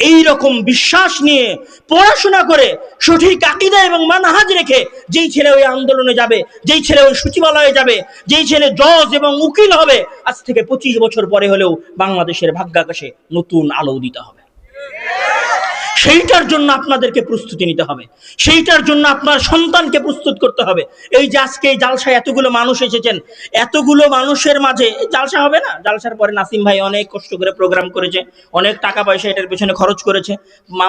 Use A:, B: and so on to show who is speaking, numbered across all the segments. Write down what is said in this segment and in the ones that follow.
A: এই রকম বিশ্বাস নিয়ে পড়াশোনা করে সঠিক আকিদা এবং মানহাজ রেখে যেই ছেলে ওই আন্দোলনে যাবে, যেই ছেলে ওই সচিবালয়ে যাবে, যেই ছেলে জজ এবং উকিল হবে, আজ থেকে পঁচিশ বছর পরে হলেও বাংলাদেশের ভাগ্যাকাশে নতুন আলো দিতে হবে। সেইটার জন্য আপনাদেরকে প্রস্তুতি নিতে হবে। সেইটার জন্য আপনার সন্তানকে প্রস্তুত করতে হবে। এই যে আজকে এই জালসায় এতগুলো মানুষ এসেছেন, এতগুলো মানুষের মাঝে জালসা হবে না? জালসার পরে নাসিম ভাই অনেক কষ্ট করে প্রোগ্রাম করেছে, অনেক টাকা পয়সা এটার পেছনে খরচ করেছে।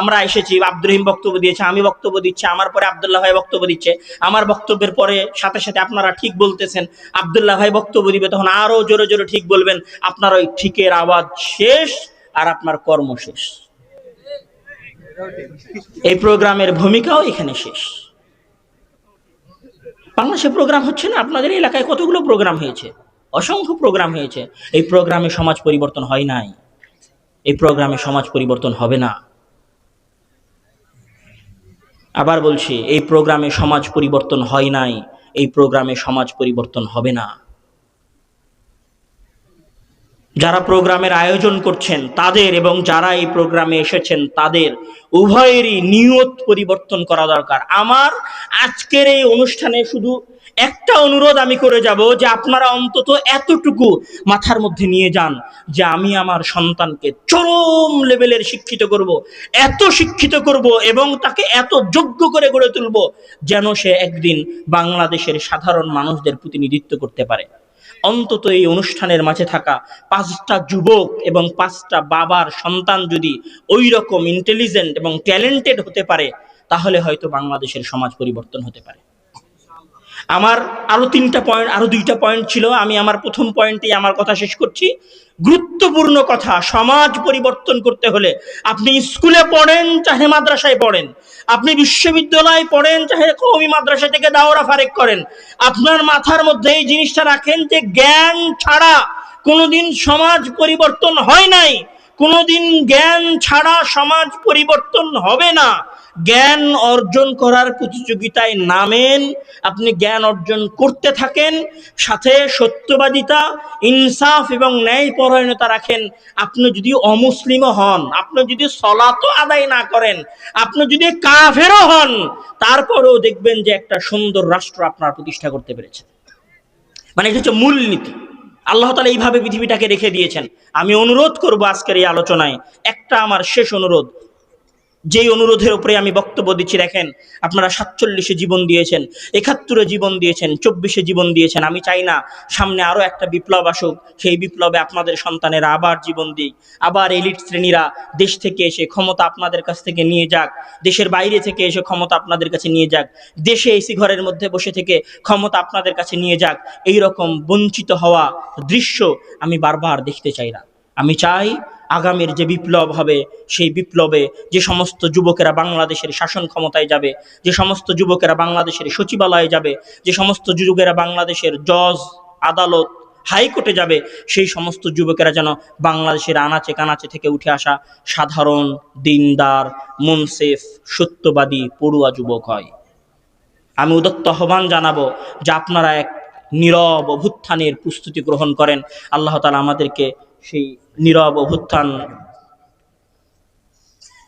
A: আমরা এসেছি, আব্দুর রহিম বক্তব্য দিয়েছে, আমি বক্তব্য দিচ্ছি, আমার পরে আবদুল্লাহ ভাই বক্তব্য দিচ্ছে। আমার বক্তব্যের পরে সাথে সাথে আপনারা ঠিক বলতেছেন, আবদুল্লাহ ভাই বক্তব্য দিবে, তখন আরও জোরে জোরে ঠিক বলবেন, আপনার ওই ঠিকের আওয়াজ শেষ আর আপনার কর্ম শেষ। এই প্রোগ্রামের ভূমিকাও এখানে শেষ। বাংলাদেশে প্রোগ্রাম হচ্ছে না? আপনাদের এলাকায় কতগুলো প্রোগ্রাম হয়েছে? অসংখ্য প্রোগ্রাম হয়েছে। এই প্রোগ্রামে সমাজ পরিবর্তন হয় নাই। এই প্রোগ্রামে সমাজ পরিবর্তন হবে না। আবার বলছি, এই প্রোগ্রামে সমাজ পরিবর্তন হয় নাই। এই প্রোগ্রামে সমাজ পরিবর্তন হবে না। যারা প্রোগ্রামের আয়োজন করছেন তাদের এবং যারা এই প্রোগ্রামে এসেছেন তাদের উভয়েরই নিয়ত পরিবর্তন করা দরকার। আমার আজকের এই অনুষ্ঠানে শুধু একটা অনুরোধ আমি করে যাব যে আপনারা অন্তত এতটুকু মাথার মধ্যে নিয়ে যান যে আমি আমার সন্তানকে চরম লেভেলের শিক্ষিত করব, এত শিক্ষিত করব এবং তাকে এত যোগ্য করে গড়ে তুলব যেন সে একদিন বাংলাদেশের সাধারণ মানুষদের প্রতিনিধিত্ব করতে পারে। অন্তত এই অনুষ্ঠানের মাঝে থাকা পাঁচটা যুবক এবং পাঁচটা বাবার সন্তান যদি ওই রকম ইন্টেলিজেন্ট এবং ট্যালেন্টেড হতে পারে, তাহলে হয়তো বাংলাদেশের সমাজ পরিবর্তন হতে পারে। আমার আরও তিনটা পয়েন্ট আরও দুইটা পয়েন্ট ছিল। আমি আমার প্রথম পয়েন্টে আমার কথা শেষ করছি। গুরুত্বপূর্ণ কথা, সমাজ পরিবর্তন করতে হলে। আপনি স্কুলে পড়েন, চাহে মাদ্রাসায় পড়েন। আপনি বিশ্ববিদ্যালয়ে পড়েন, চাহে কৌমি মাদ্রাসা থেকে দাওরা ফারেক করেন। আপনার মাথার মধ্যে এই জিনিসটা রাখেন যে জ্ঞান ছাড়া কোনোদিন সমাজ পরিবর্তন হয় নাই। কোনোদিন জ্ঞান ছাড়া সমাজ পরিবর্তন হবে না। জ্ঞান অর্জন করার প্রতিযোগিতায় নামেন, আপনি জ্ঞান অর্জন করতে থাকেন, সাথে সত্যবাদিতা, ইনসাফ এবং ন্যায় পরায়ণতা রাখেন। আপনি যদি অমুসলিমও হন, আপনি যদি সলাতো আদায় না করেন, আপনি যদি কাফেরও হন, তারপরেও দেখবেন যে একটা সুন্দর রাষ্ট্র আপনার প্রতিষ্ঠা করতে পেরেছে। মানে এটা হচ্ছে মূলনীতি আল্লাহ তালা এইভাবে পৃথিবীটাকে রেখে দিয়েছেন। আমি অনুরোধ করব আজকের এই আলোচনায়, একটা আমার শেষ অনুরোধ যেই অনুরোধের উপরে আমি বক্তব্য দিচ্ছি, দেখেন, আপনারা সাতচল্লিশে জীবন দিয়েছেন, একাত্তরে জীবন দিয়েছেন, চব্বিশে জীবন দিয়েছেন। আমি চাই না সামনে আরও একটা বিপ্লব আসুক, সেই বিপ্লবে আপনাদের সন্তানেরা আবার জীবন দিই আবার এলিট শ্রেণীরা দেশ থেকে এসে ক্ষমতা আপনাদের কাছ থেকে নিয়ে যাক, দেশের বাইরে থেকে এসে ক্ষমতা আপনাদের কাছে নিয়ে যাক, দেশে এসি ঘরের মধ্যে বসে থেকে ক্ষমতা আপনাদের কাছে নিয়ে যাক এই রকম বঞ্চিত হওয়া দৃশ্য আমি বারবার দেখতে চাই না। আমি চাই আগামীর যে বিপ্লব হবে, সেই বিপ্লবে যে সমস্ত যুবকেরা বাংলাদেশের শাসন ক্ষমতায় যাবে, যে সমস্ত যুবকেরা বাংলাদেশের সচিবালয়ে যাবে, যে সমস্ত যুবকেরা বাংলাদেশের জজ, আদালত, হাইকোর্টে যাবে, সেই সমস্ত যুবকেরা যেন বাংলাদেশের আনাচে কানাচে থেকে উঠে আসা সাধারণ, দিনদার, মুনসেফ, সত্যবাদী, পড়ুয়া যুবক হয়। আমি উদত্ত আহ্বান জানাব যে আপনারা এক নীরব অভ্যুত্থানের প্রস্তুতি গ্রহণ করেন। আল্লাহ তালা আমাদেরকে সেই নীরব অভ্যুত্থান।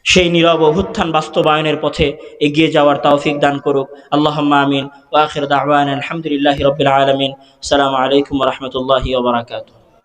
A: সেই নীরব অভ্যুত্থান বাস্তবায়নের পথে এগিয়ে যাওয়ার তৌফিক দান করুক। আল্লাহ আমিন। ওয়াখির দাওয়ান আলহামদুলিল্লাহ রবিল আলমিন। সালামু আলাইকুম রহমতুল্লাহ ওবরাকাতুহ